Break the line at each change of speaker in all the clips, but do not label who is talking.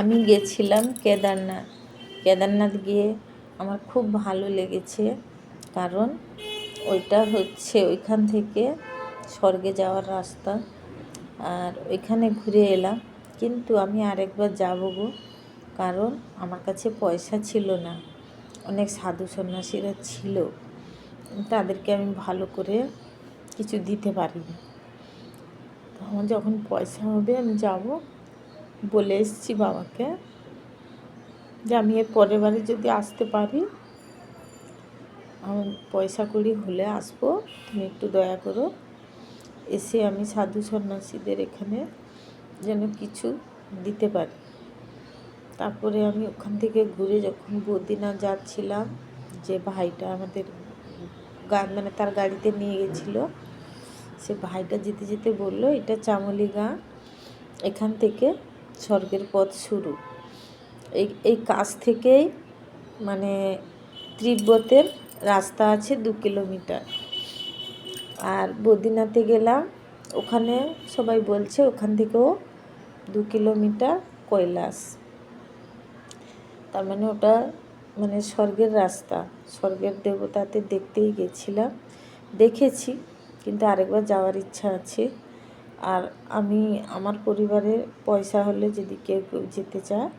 আমি গেছিলাম কেদারনাথ। কেদারনাথ গিয়ে আমার খুব ভালো লেগেছে, কারণ ওইটা হচ্ছে ওইখান থেকে স্বর্গে যাওয়ার রাস্তা। আর ওইখানে ঘুরে এলাম, কিন্তু আমি আরেকবার যাব গো, কারণ আমার কাছে পয়সা ছিল না। অনেক সাধু সন্ন্যাসীরা ছিল, তাদেরকে আমি ভালো করে কিছু দিতে পারিনি। আমার যখন পয়সা হবে আমি যাব। বলে এসেছি বাবাকে যে আমি এর পরের বারে যদি আসতে পারি, আমার পয়সা কড়ি হলে আসব, তুমি একটু দয়া করো। এসে আমি সাধু সন্ন্যাসীদের এখানে যেন কিছু দিতে পারি। তারপরে আমি ওখান থেকে ঘুরে যখন বদ্রীনাথ যাচ্ছিলাম, যে ভাইটা আমাদের গা মানে তার গাড়িতে নিয়ে গেছিল, সে ভাইটা যেতে যেতে বলল, এটা চামলি গাঁ, এখান থেকে স্বর্গের পথ শুরু। এই এই কাছ থেকেই মানে তিব্বতের রাস্তা আছে দু কিলোমিটার। আর বদ্রীনাথে গেলাম, ওখানে সবাই বলছে ওখান থেকেও দু কিলোমিটার কৈলাস। তার মানে ওটা মানে স্বর্গের রাস্তা। স্বর্গের দেবতাতে দেখতেই গেছিলাম। দেখেছি, কিন্তু আরেকবার যাওয়ার ইচ্ছা আছে। আর আমি আমার পরিবারের পয়সা হলে যদি কেউ কেউ যেতে চায়,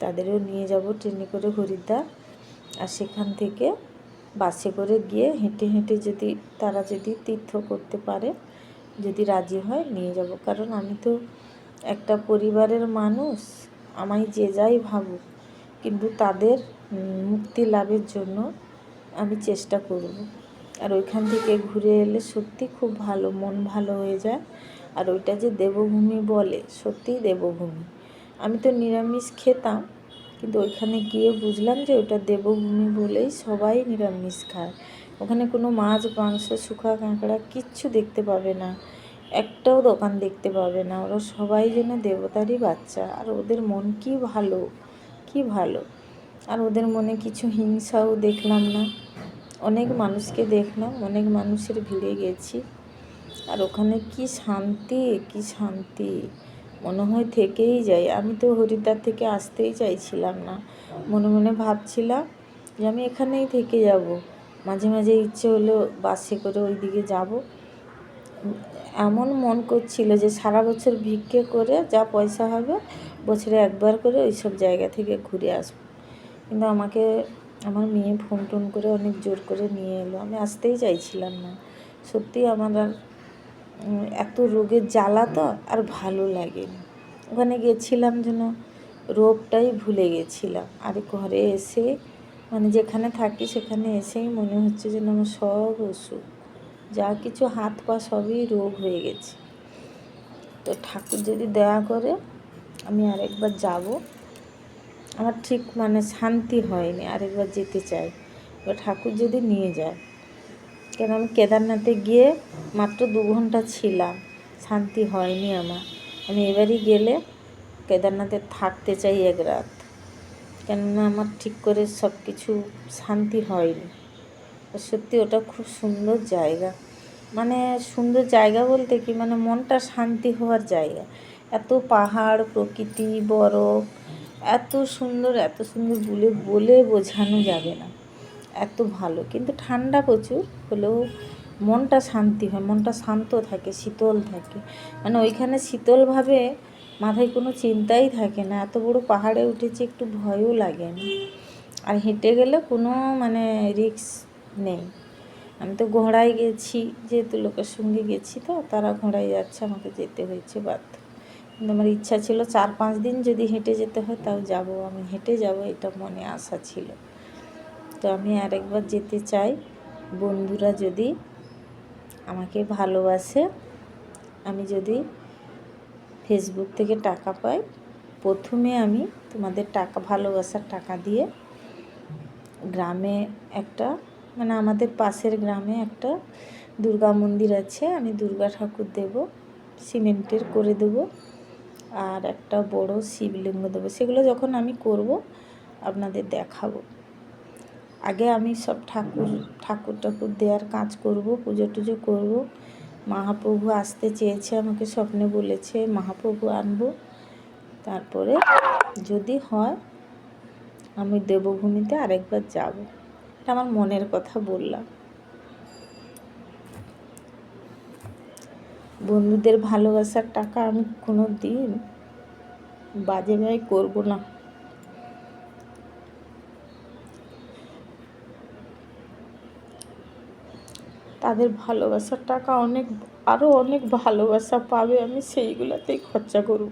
তাদেরও নিয়ে যাব ট্রেনে করে হরিদ্বার। আর সেখান থেকে বাসে করে গিয়ে হেঁটে হেঁটে যদি তারা যদি তীর্থ করতে পারে, যদি রাজি হয় নিয়ে যাব। কারণ আমি তো একটা পরিবারের মানুষ, আমায় যে যাই ভাবুক, কিন্তু তাদের মুক্তি লাভের জন্য আমি চেষ্টা করব। আর ওইখান থেকে ঘুরে এলে সত্যি খুব ভালো, মন ভালো হয়ে যায়। আর ওইটা যে দেবভূমি বলে, সত্যিই দেবভূমি। আমি তো নিরামিষ খেতাম, কিন্তু ওইখানে গিয়ে বুঝলাম যে ওটা দেবভূমি বলেই সবাই নিরামিষ খায়। ওখানে কোনো মাছ, মাংস শুকা কাঁকড়া কিচ্ছু দেখতে পাবে না, একটাও দোকান দেখতে পাবে না। ওরা সবাই যেন দেবতারই বাচ্চা, আর ওদের মন কি ভালো কি ভালো। আর ওদের মনে কিছু হিংসাও দেখলাম না। অনেক মানুষকে দেখলাম, অনেক মানুষের ভিড়ে গেছি। আর ওখানে কি শান্তি কি শান্তি? মনে হয় থেকেই যাই আমি তো হরিদ্বার থেকে আসতেই চাইছিলাম না। মনে মনে ভাবছিলাম যে আমি এখানেই থেকে যাব। মাঝে মাঝে ইচ্ছে হলো বাসে করে ওই দিকে যাব। এমন মন করছিল যে সারা বছর ভিক্ষে করে যা পয়সা হবে বছরে একবার করে ওই সব জায়গা থেকে ঘুরে আসব। কিন্তু আমাকে, আমার মেয়ে ফোন টোন করে অনেক জোর করে নিয়ে এলো। আমি আসতেই চাইছিলাম না। সত্যি আমার আর এত রোগের জ্বালা তো আর ভালো লাগেনি ওখানে গেছিলাম যেন রোগটাই ভুলে গেছিলাম। আর ঘরে এসে মানে যেখানে থাকি সেখানে এসেই মনে হচ্ছে যেন আমার সব অসুখ। যা কিছু হাত পা সবই রোগ হয়ে গেছে। তো ঠাকুর যদি দয়া করে, আমি আরেকবার যাব। আমার ঠিক মানে শান্তি হয়নি, আরেকবার যেতে চাই। এবার ঠাকুর যদি নিয়ে যায় কেন আমি কেদারনাথে গিয়ে মাত্র দু ঘণ্টা ছিলাম? শান্তি হয়নি আমার। আমি এবারই গেলে কেদারনাথে থাকতে চাই এক রাত। কেননা আমার ঠিক করে সব কিছু শান্তি হয়নি। সত্যি ওটা খুব সুন্দর জায়গা। মানে সুন্দর জায়গা বলতে কি? মানে মনটা শান্তি হওয়ার জায়গা। এত পাহাড়, প্রকৃতি, বরফ, এত সুন্দর এত সুন্দর বলে বলে বোঝানো যাবে না। এত ভালো। কিন্তু ঠান্ডা প্রচুর, হলেও মনটা শান্তি হয়, মনটা শান্ত থাকে, শীতল থাকে। মানে ওইখানে শীতলভাবে মাথায় কোনো চিন্তাই থাকে না। এত বড় পাহাড়ে উঠেছি, একটু ভয়ও লাগে না। আর হেঁটে গেলে কোনো মানে রিক্স নেই। আমি তো ঘোড়ায় গেছি, যেহেতু লোকের সঙ্গে গেছি তো, তারা ঘোড়ায় যাচ্ছে, আমাকে যেতে হয়েছে বাধ্য। কিন্তু আমার ইচ্ছা ছিল চার পাঁচ দিন যদি হেঁটে যেতে হয়, তাও যাব। আমি হেঁটে যাব, এটা মনে আশা ছিল। তো আমি আরেকবার যেতে চাই। বন্ধুরা যদি আমাকে ভালোবাসে, আমি যদি ফেসবুক থেকে টাকা পাই, প্রথমে আমি তোমাদের টাকা, ভালোবাসার টাকা দিয়ে গ্রামে একটা মানে আমাদের পাশের গ্রামে একটা দুর্গা মন্দির আছে, আমি দুর্গা ঠাকুর দেব, সিমেন্টের করে দেব, আর একটা বড় শিবলিঙ্গ দেবো। সেগুলো যখন আমি করব, আপনাদের দেখাবো। আগে আমি সব ঠাকুর ঠাকুর ঠাকুর দেওয়ার কাজ করব, পুজো টুজো করব। মহাপ্রভু আসতে চেয়েছে, আমাকে স্বপ্নে বলেছে, মহাপ্রভু আনব। তারপরে যদি হয়, আমি দেবভূমিতে আরেকবার যাব। এটা আমার মনের কথা বললাম। বন্ধুদের ভালোবাসার টাকা আমি কোনো দিন বাজে ব্যয় করব না। তাদের ভালোবাসার টাকা অনেক আরও অনেক ভালোবাসা পাবে আমি সেইগুলোতেই খরচা করব।